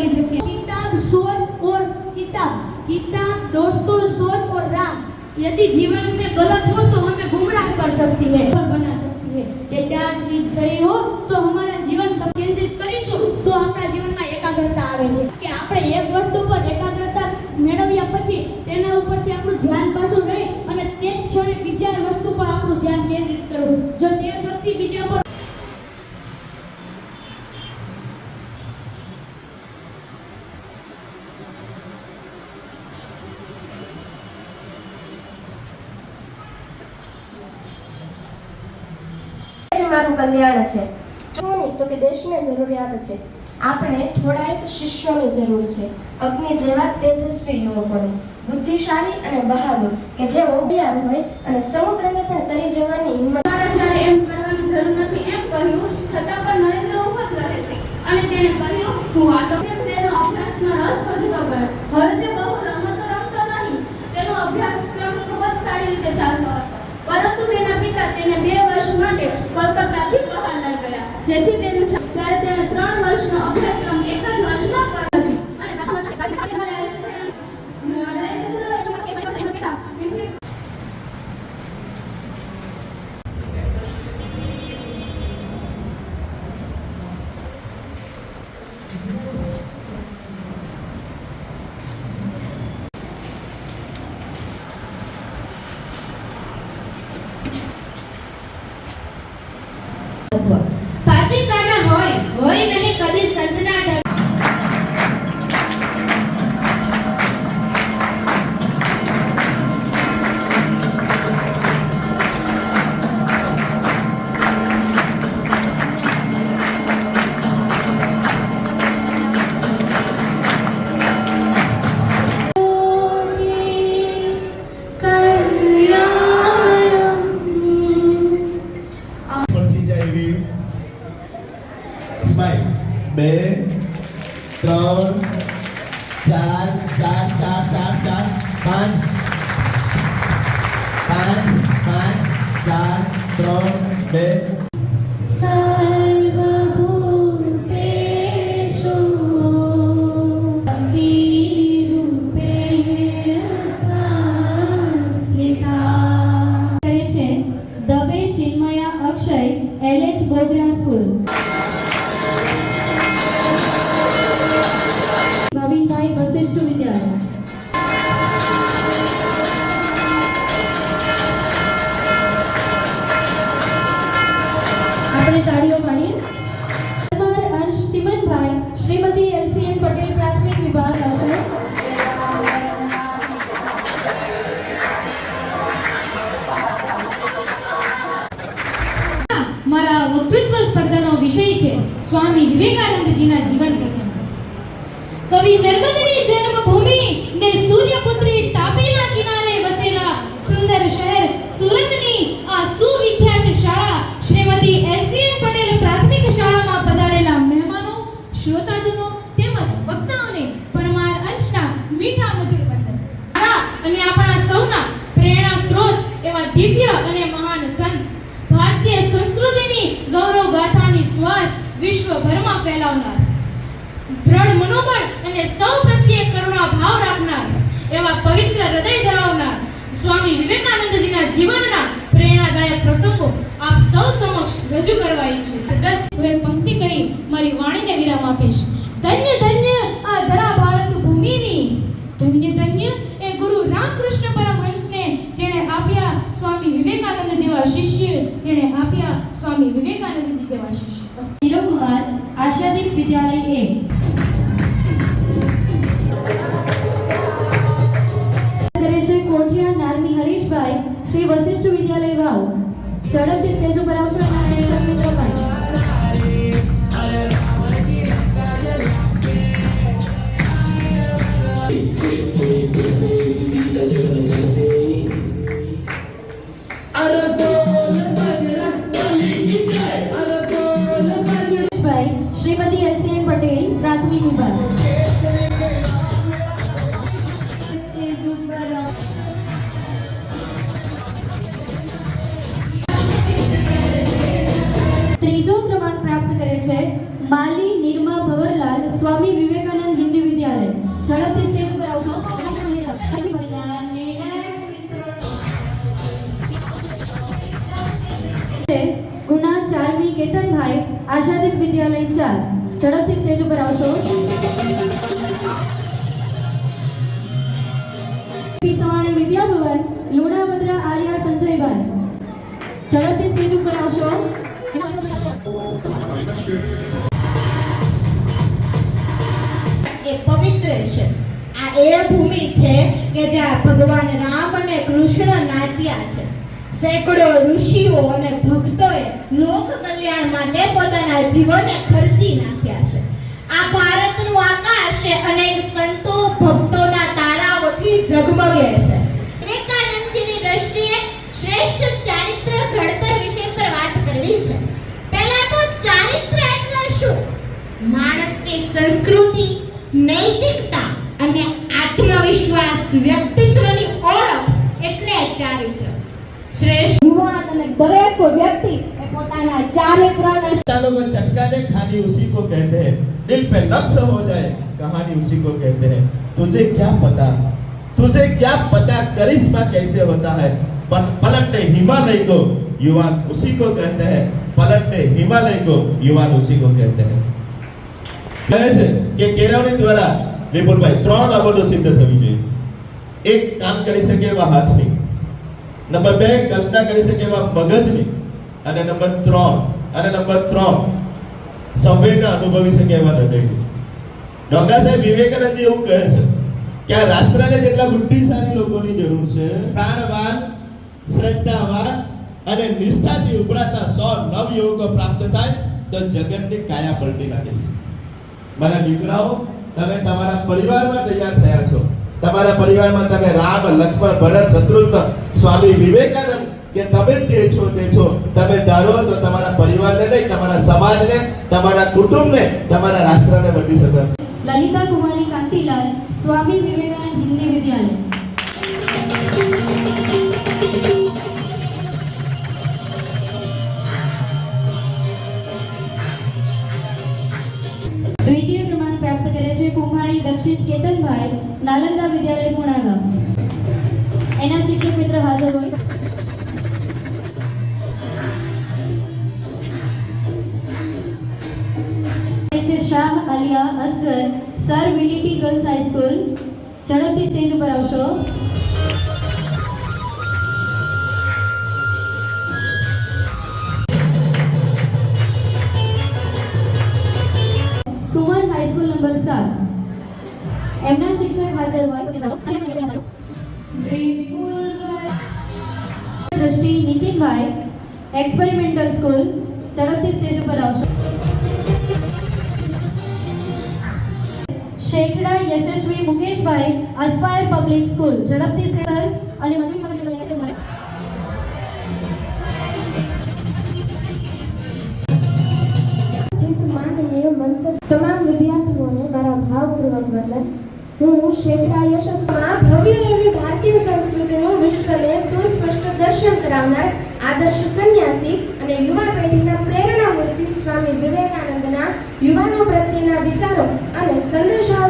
किताब सोच और किताब किताब दोस्तों सोच और राह यदि जीवन में गलत हो तो हमें गुमराह कर सकती है और बना सकती है ये चार चीज सही हो तो हमारा મારું કલ્યાણ છે. શું તો કે દેશને જરૂરિયાત છે. આપણે થોડા એક શિષ્યોની જરૂર છે. અગ્નિ જેવા તેજસ્વી યુવકોની. બુદ્ધિશાળી અને બહાદુર, કે જે ઓબિયાર હોય અને સમુદ્રને પણ તરી જવાની હિંમત એમ કરવાની જરૂર નથી, એમ કહ્યું, છતાં પણ નરેન્દ્ર જ રહે છે. અને તેણે કહ્યું, હું આ તો તેનો અભ્યાસમાં રસ વધતો ગયો. હવે તે બહુ કોલકાતાથી બહાર લઈ ગયા. જેથી તેનું બે ત્રણ સ્વામી વિવેકાનંદજીના જીવન પ્રસંગ. કવિ નર્મદની જન્મભૂમિ ને સૂર્યપુત્રી તાપીના કિનારે વસેલા સુંદર શહેર સુરતની આ સુવિખ્યાત શાળા શ્રીમતી એલસીએન પટેલ પ્રાથમિક શાળામાં પધારેલા મહેમાનો, શ્રોતાજનો તેમજ વક્તાઓને પરમાર અંશના મીઠા મધુર વંદન અને આપણા સૌના પ્રેરણા સ્ત્રોત એવા દિવ્ય અને ફેલાવનાર દ્રઢ મનોબળ અને સૌ પ્રત્યે કરુણા ભાવ રાખનાર, એવા પવિત્ર હૃદય ધરાવનાર સ્વામી વિવેકાનંદજીના જીવનના પ્રેરણાદાયક પ્રસંગો આપ સૌ સમક્ષ રજૂ કરવા ઈચ્છું છું. હું એક પંક્તિ કહી, મારી વાણીને વિરામ આપીશ. ધન્ય ધન્ય આ ધરા ભારત ભૂમિની. ધન્ય ધન્ય એ ગુરુ રામકૃષ્ણ પરમહંસને જેણે આપ્યા સ્વામી વિવેકાનંદ જેવા શિષ્ય, જેણે આપ્યા સ્વામી વિવેકાનંદજી જેવા શિષ્ય. કુમાર. આશાદીપ વિદ્યાલય એ. કરે છે કોઠિયા નારમી હરીશભાઈ, શ્રી વશિષ્ઠ વિદ્યાલય વાવ. ઝડપથી સ્ટેજ ઉપર સ્વામી વિવેકાનંદ હિન્દી વિદ્યાલય. ઝડપથી સ્ટેજ ઉપર આવશો. ગુના ચારમી કેતનભાઈ આશાદીપ વિદ્યાલય ચાર. ઝડપથી સ્ટેજ ઉપર આવશો. સવાણી વિદ્યાભવન, લુણાવદ્રા આર્યા સંજયભાઈ. ઝડપથી સ્ટેજ ઉપર આવશો. પવિત્ર છે. આ એ ભૂમિ છે કે જ્યાં ભગવાન રામ અને કૃષ્ણ નાચ્યા છે. સેંકડો ઋષિઓ અને ભક્તોએ લોક કલ્યાણ માટે પોતાના જીવનને ખર્ચી નાખ્યા છે. આ ભારતનું આકાશ છે. અનેક સંતો ભક્તોના તારાઓથી ઝગમગે છે. આત્મવિશ્વાસ વ્યક્તિત્વની ઓળખ એટલે ચારિત્ર શ્રેષ્ઠ યુવાન અને દરેક વ્યક્તિ એ પોતાના ચારિત્રને तालों को चटका दे खानी उसी को कहते हैं दिल पे नक्श हो जाए कहानी उसी को कहते हैं तुझे क्या पता तुझे क्या पता करिश्मा कैसे होता है पर पलटने हिमालय को युवान उसी को कहते हैं पलटने हिमालय को युवान उसी को कहते हैं કહે છે કે કેળવણી દ્વારા વિપુલભાઈ ત્રણ બાબતો સિદ્ધ થવી જોઈએ એક કામ કરી શકે એવા હાથની નંબર બે, કલ્પના કરી શકે એવા મગજની અને નંબર ત્રણ, અને નંબર ત્રણ, સંવેદના અનુભવી શકે એવા હૃદયની ડોંગા સાહેબ વિવેકાનંદ એવું કહે છે કે આ રાષ્ટ્રને જેટલા બુદ્ધિશાળી લોકોની જરૂર છે, પ્રાણવાન, શ્રદ્ધાવાન અને નિષ્ઠાથી ઉભરાતા સો નવ યુવકો પ્રાપ્ત થાય, તો જગતની કાયા પલટી નાખીશ. મારા દીકરાઓ, તમે તમારા પરિવારમાં તૈયાર થયા છો. તમારા પરિવારમાં તમે રામ, લક્ષ્મણ, ભરત, શત્રુઘ્ન, સ્વામી વિવેકાનંદ, કે તમે જે છો તે છો, તમે ધારો તો તમારા પરિવારને નહીં, તમારા સમાજને, તમારા કુટુંબને, તમારા રાષ્ટ્રને બદલી શકો લલિતા કુમારી કાંતિલાલ, સ્વામી વિવેકાનંદ હિન્દી વિદ્યાલય. દ્વિતીય ક્રમાંક પ્રાપ્ત કરે છે કુંભાણી દક્ષિત કેતનભાઈ. નાલંદા વિદ્યાલય પુણાગામ એના શિક્ષક મિત્ર હાજર હોય છે શાહ આલિયા અસગર સર વિડીટી ગર્લ્સ હાઈસ્કૂલ ઝડપથી સ્ટેજ ઉપર આવશો સુમન હાઈસ્કૂલ નંબર સાત એમના શિક્ષક હાજર હોય દ્રષ્ટિ નીતિનભાઈ એક્સપેરિમેન્ટલ સ્કૂલ ઝડપથી સ્ટેજ ઉપર આવશો. Shekhada Yashasvi Mukeshbhai aspire public school ઝડપથી સ્ટેજ અને મધુરી હું શેખડા યશસ્વીમાં ભવ્ય એવી ભારતીય સંસ્કૃતિનું વિશ્વને સુસ્પષ્ટ દર્શન કરાવનાર આદર્શ સંન્યાસી અને યુવા પેઢીના પ્રેરણામૂર્તિ સ્વામી વિવેકાનંદના યુવાનો પ્રત્યેના વિચારો અને સંદેશાઓ